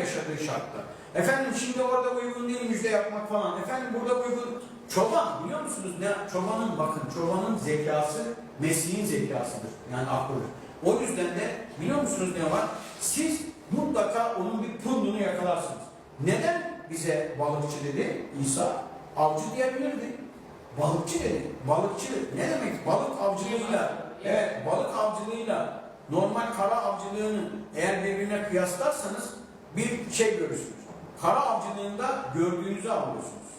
yaşadığı şartta. Efendim şimdi orada uygun değil müjde yapmak falan. Efendim burada uygun çoban biliyor musunuz ne? Çobanın bakın çobanın zekası mesleğin zekasıdır. Yani aklıdır. O yüzden de biliyor musunuz ne var? Siz mutlaka onun bir pundunu yakalarsınız. Neden bize balıkçı dedi İsa? Avcı diyebilirdi. Balıkçı dedi. Balıkçı ne demek? Balık avcılığıyla, evet balık avcılığıyla normal kara avcılığını eğer birbirine kıyaslarsanız bir şey görürsünüz. Kara avcılığında gördüğünüzü avlıyorsunuz.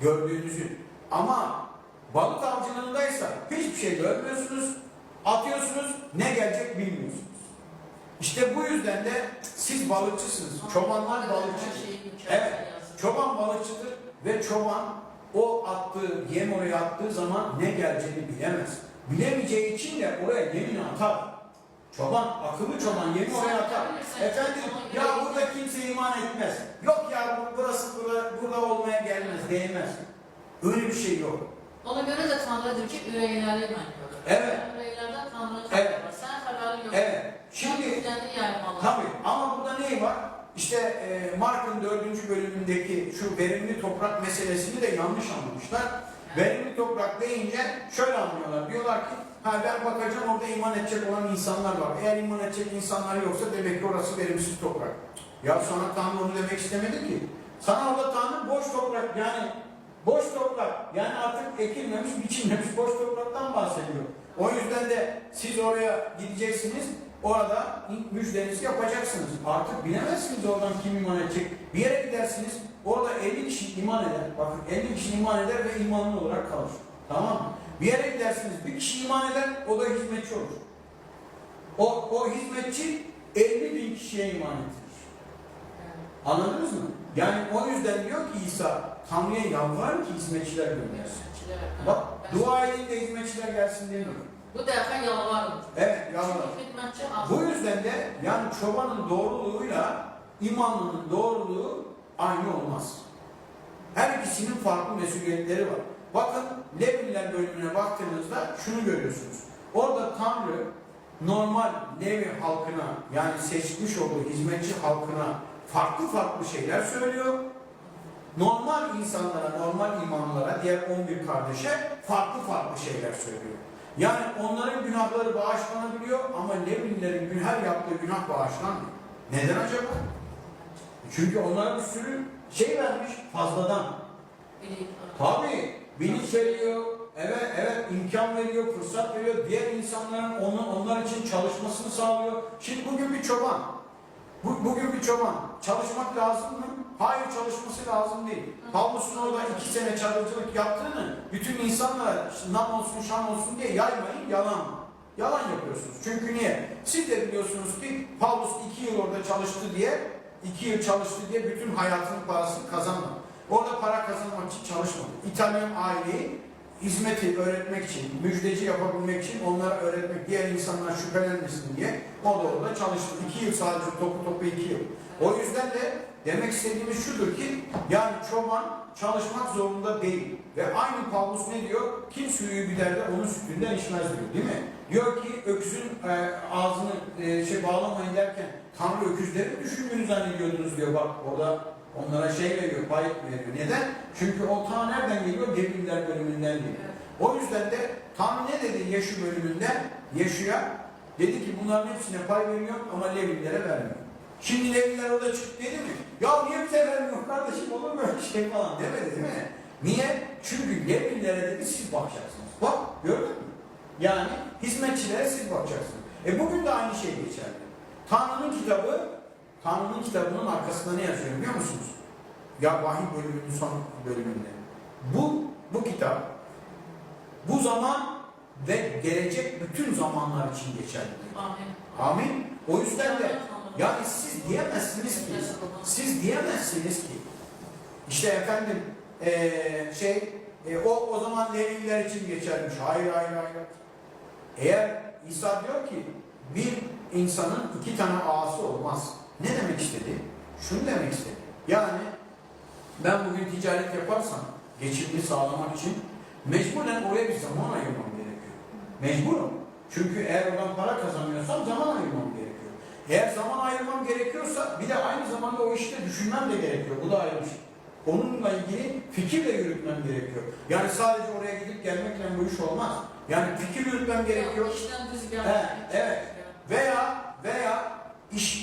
Gördüğünüzü. Ama balık avcılığındaysa hiçbir şey görmüyorsunuz. Atıyorsunuz ne gelecek bilmiyorsunuz. İşte bu yüzden de siz balıkçısınız. Çobanlar balıkçı. Evet. Çoban balıkçıdır ve çoban o attığı, yem oraya attığı zaman ne geleceğini bilemez. Bilemeyeceği için de oraya yemini atar. Çoban, akıllı çoban yemi oraya atar. Efendim etmez. Yok ya bu- burası burada, burada olmaya gelmez, değmez. Öyle bir şey yok. Ona göre de Tanrı diyor ki üreylerle iman Evet. Üreylerden Tanrı Evet. var. Sen kararın yok. Evet. Şimdi. Tabii ama burada ne var? İşte e, Mark'ın dördüncü bölümündeki şu verimli toprak meselesini de yanlış anlamışlar. Verimli toprak deyince şöyle anlıyorlar. Diyorlar ki ha ben bakacağım orada iman edecek olan insanlar var. Eğer iman edecek insanlar yoksa demek ki orası verimsiz toprak. Ya sana Tanrı onu demek istemedi ki. Sana orada Tanrı boş toprak yani boş toprak yani artık ekilmemiş biçilmemiş boş topraktan bahsediyor. O yüzden de siz oraya gideceksiniz orada müjdenizi yapacaksınız. Artık bilemezsiniz oradan kim iman edecek. Bir yere gidersiniz orada 50 kişi iman eder. Bakın 50 kişi iman eder ve imanlı olarak kalır. Tamam mı? Bir yere gidersiniz bir kişi iman eder o da hizmetçi olur. O, o hizmetçi 50 bin kişiye iman ettirir. Anladınız mı? Yani o yüzden diyor ki İsa Tanrı'ya yalvarın ki hizmetçiler göndersin. Bak dua edin de hizmetçiler gelsin demiyor. Bu defa yalvarın. Evet yalvarın. Bu yüzden de yani çobanın doğruluğuyla imanlının doğruluğu aynı olmaz. Her ikisinin farklı mesuliyetleri var. Bakın Levliler bölümüne baktığınızda şunu görüyorsunuz. Orada Tanrı normal Levi halkına yani seçmiş olduğu hizmetçi halkına farklı farklı şeyler söylüyor. Normal insanlara, normal imanlara, diğer 11 kardeşe farklı farklı şeyler söylüyor. Yani onların günahları bağışlanabiliyor ama Levlilerin gün- her yaptığı günah bağışlanmıyor. Neden acaba? Çünkü onlara bir sürü şey vermiş fazladan. Tabii bilinç veriyor, evet evet imkan veriyor, fırsat veriyor. Diğer insanların onu onlar için çalışmasını sağlıyor. Şimdi bugün bir çoban, bu, bugün bir çoban çalışmak lazım mı? Hayır çalışması lazım değil. Pavlus'un orada iki sene çadırcılık yaptığını bütün insanlara nam olsun şan olsun diye yaymayın yalan. Yalan yapıyorsunuz. Çünkü niye? Siz de biliyorsunuz ki Pavlus iki yıl orada çalıştı diye, iki yıl çalıştı diye bütün hayatının parasını kazanmadı. Orada para kazanmak için çalışmadı. İtalyan aileyi hizmeti öğretmek için, müjdeci yapabilmek için onlara öğretmek, diğer insanlar şüphelenmesin diye o da orada çalıştı. İki yıl sadece topu topu iki yıl. O yüzden de demek istediğimiz şudur ki yani çoban çalışmak zorunda değil. Ve aynı Pavlus ne diyor? Kim suyu biler de onun sütünden içmez diyor değil mi? Diyor ki öküzün e, ağzını e, şey bağlamayın derken Tanrı öküzleri düşündüğünü zannediyordunuz diyor bak orada onlara şey veriyor, pay veriyor. Neden? Çünkü o ta nereden geliyor? Demirler bölümünden geliyor. O yüzden de Tanrı ne dedi Yeşu bölümünde? Yeşu'ya dedi ki bunların hepsine pay veriyor ama Levililere vermiyor. Şimdi Leviler orada çıktı dedi mi? Ya niye bize vermiyor kardeşim olur mu öyle şey falan demedi değil mi? Niye? Çünkü Levililere dedi siz bakacaksınız. Bak gördün mü? Yani hizmetçilere siz bakacaksınız. E bugün de aynı şey geçerli. Tanrı'nın kitabı, Tanrı'nın kitabının arkasında ne yazıyor biliyor musunuz? Ya vahiy bölümünün son bölümünde. Bu, bu kitap bu zaman ve gelecek bütün zamanlar için geçerli. Amin. Amin. O yüzden de yani siz diyemezsiniz ki, siz diyemezsiniz ki, işte efendim eee, şey, e, o o zaman Levililer için geçermiş. Hayır, hayır, hayır. Eğer İsa diyor ki bir insanın iki tane ağası olmaz. Ne demek istedi? Şunu demek istedi. Yani ben bugün ticaret yaparsam geçimini sağlamak için mecburen oraya bir zaman ayırmam gerekiyor. Mecburum. Çünkü eğer oradan para kazanmıyorsam zaman ayırmam gerekiyor. Eğer zaman ayırmam gerekiyorsa bir de aynı zamanda o işte düşünmem de gerekiyor. Bu da ayrı bir şey. Onunla ilgili fikir de yürütmem gerekiyor. Yani sadece oraya gidip gelmekle bu iş olmaz. Yani fikir yürütmem gerekiyor. İşten düz bir Evet, evet. Veya veya iş